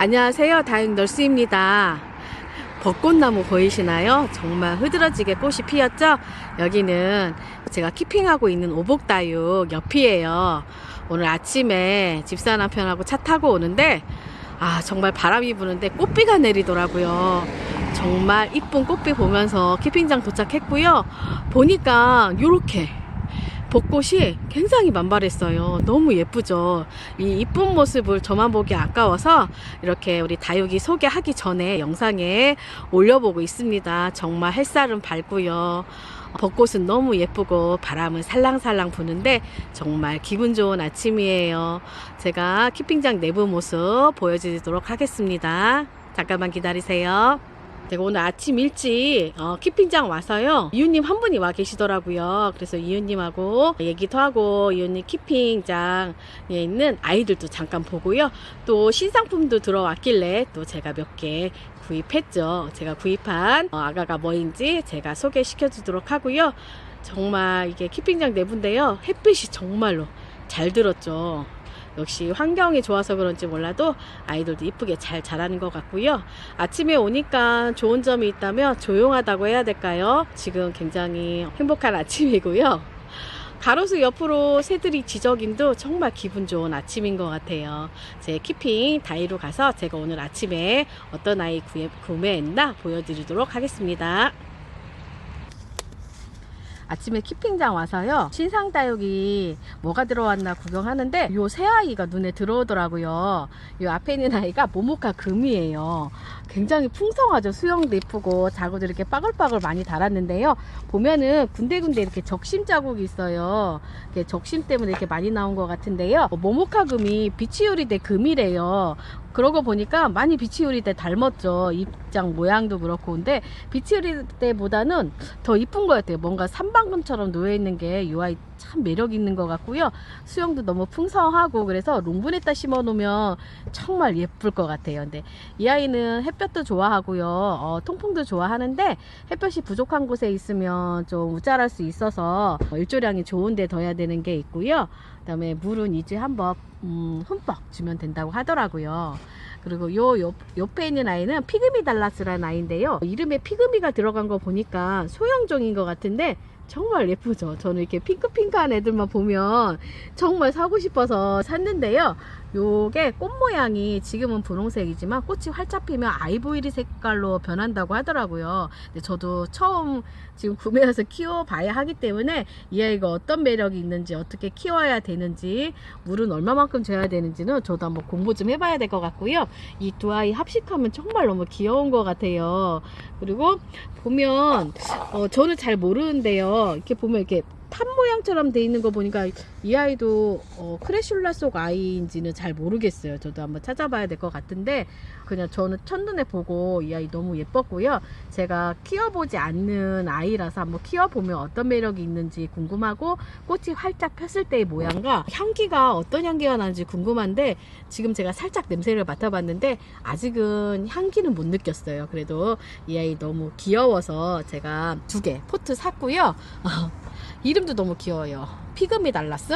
안녕하세요. 다육 널스입니다. 벚꽃나무 보이시나요? 정말 흐드러지게 꽃이 피었죠? 여기는 제가 키핑하고 있는 오복다육 옆이에요. 오늘 아침에 집사 남편하고 차 타고 오는데 아 정말 바람이 부는데 꽃비가 내리더라고요. 정말 이쁜 꽃비 보면서 키핑장 도착했고요. 보니까 요렇게 벚꽃이 굉장히 만발했어요. 너무 예쁘죠. 이 이쁜 모습을 저만 보기 아까워서 이렇게 우리 다육이 소개하기 전에 영상에 올려보고 있습니다. 정말 햇살은 밝고요. 벚꽃은 너무 예쁘고 바람은 살랑살랑 부는데 정말 기분 좋은 아침이에요. 제가 키핑장 내부 모습 보여드리도록 하겠습니다. 잠깐만 기다리세요. 제가 오늘 아침 일찍 어, 키핑장 와서요. 이웃님 한 분이 와 계시더라고요. 그래서 이웃님하고 얘기도 하고 이웃님 키핑장에 있는 아이들도 잠깐 보고요. 또 신상품도 들어왔길래 또 제가 몇 개 구입했죠. 제가 구입한 어, 아가가 뭐인지 제가 소개시켜 주도록 하고요. 정말 이게 키핑장 내부인데요. 햇빛이 정말로 잘 들었죠 역시 환경이 좋아서 그런지 몰라도 아이들도 이쁘게 잘 자라는 것 같고요. 아침에 오니까 좋은 점이 있다면 조용하다고 해야 될까요? 지금 굉장히 행복한 아침이고요. 가로수 옆으로 새들이 지저긴도 정말 기분 좋은 아침인 것 같아요. 제 키핑 다이로 가서 제가 오늘 아침에 어떤 아이 구매했나 보여드리도록 하겠습니다. 아침에 키핑장 와서요. 신상 다육이 뭐가 들어왔나 구경하는데 요 새 아이가 눈에 들어오더라고요. 요 앞에 있는 아이가 모모카 금이에요. 굉장히 풍성하죠. 수영도 이쁘고 자구도 이렇게 빠글빠글 많이 달았는데요. 보면은 군데군데 이렇게 적심 자국이 있어요. 이렇게 적심 때문에 이렇게 많이 나온 것 같은데요. 모모카 금이 비치유리대 금이래요. 그러고 보니까 많이 비치유리대 닮았죠. 입장 모양도 그렇고. 근데 비치유리대보다는 더 이쁜 것 같아요. 뭔가 삼방금처럼 놓여있는 게이 아이 참 매력 있는 것 같고요. 수영도 너무 풍성하고 그래서 롱분에다 심어 놓으면 정말 예쁠 것 같아요. 근데 이 아이는 햇볕도 좋아하고요. 어, 통풍도 좋아하는데 햇볕이 부족한 곳에 있으면 좀 우짤할 수 있어서 어, 일조량이 좋은 데 둬야 되는 게 있고요. 그 다음에 물은 이제 한번 음, 흠뻑 주면 된다고 하더라고요. 그리고 요 옆, 옆에 있는 아이는 피그미 달라스라는 아이인데요. 이름에 피그미가 들어간 거 보니까 소형종인 것 같은데 정말 예쁘죠. 저는 이렇게 핑크핑크한 애들만 보면 정말 사고 싶어서 샀는데요. 요게 꽃 모양이 지금은 분홍색이지만 꽃이 활짝 피면 아이보리 색깔로 변한다고 하더라고요. 근데 저도 처음 지금 구매해서 키워봐야 하기 때문에 이 아이가 어떤 매력이 있는지 어떻게 키워야 되는지 물은 얼마만큼 줘야 되는지는 저도 한번 공부 좀 해봐야 될 것 같고요. 이 두 아이 합식하면 정말 너무 귀여운 것 같아요. 그리고 보면 어, 저는 잘 모르는데요. 이렇게 보면 이렇게 탑 모양처럼 돼 있는 거 보니까 이 아이도 어, 크레슐라 속 아이인지는 잘 모르겠어요. 저도 한번 찾아봐야 될 것 같은데 그냥 저는 첫눈에 보고 이 아이 너무 예뻤고요. 제가 키워보지 않는 아이라서 한번 키워보면 어떤 매력이 있는지 궁금하고 꽃이 활짝 폈을 때의 모양과 향기가 어떤 향기가 나는지 궁금한데 지금 제가 살짝 냄새를 맡아봤는데 아직은 향기는 못 느꼈어요. 그래도 이 아이 너무 귀여워서 제가 두 개 포트 샀고요. 이름도 너무 귀여워요. 피그미 달라스?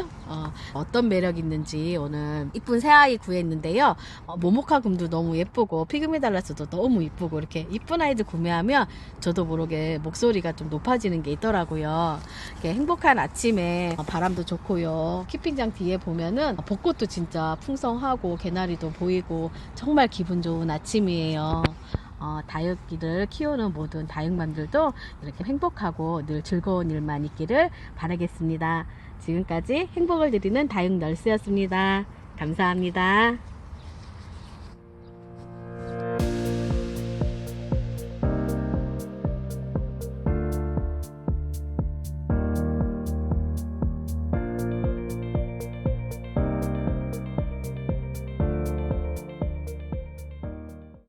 어, 떤 매력 있는지 오늘 이쁜 새아이 구했는데요. 어, 모모카 금도 너무 예쁘고 피그미 달라스도 너무 이쁘고 이렇게 이쁜 아이들 구매하면 저도 모르게 목소리가 좀 높아지는 게 있더라고요. 이렇게 행복한 아침에 어, 바람도 좋고요. 키핑장 뒤에 보면은 벚꽃도 진짜 풍성하고 개나리도 보이고 정말 기분 좋은 아침이에요. 어, 다육이를 키우는 모든 다육맘들도 이렇게 행복하고 늘 즐거운 일만 있기를 바라겠습니다. 지금까지 행복을 드리는 다육 널스였습니다. 감사합니다.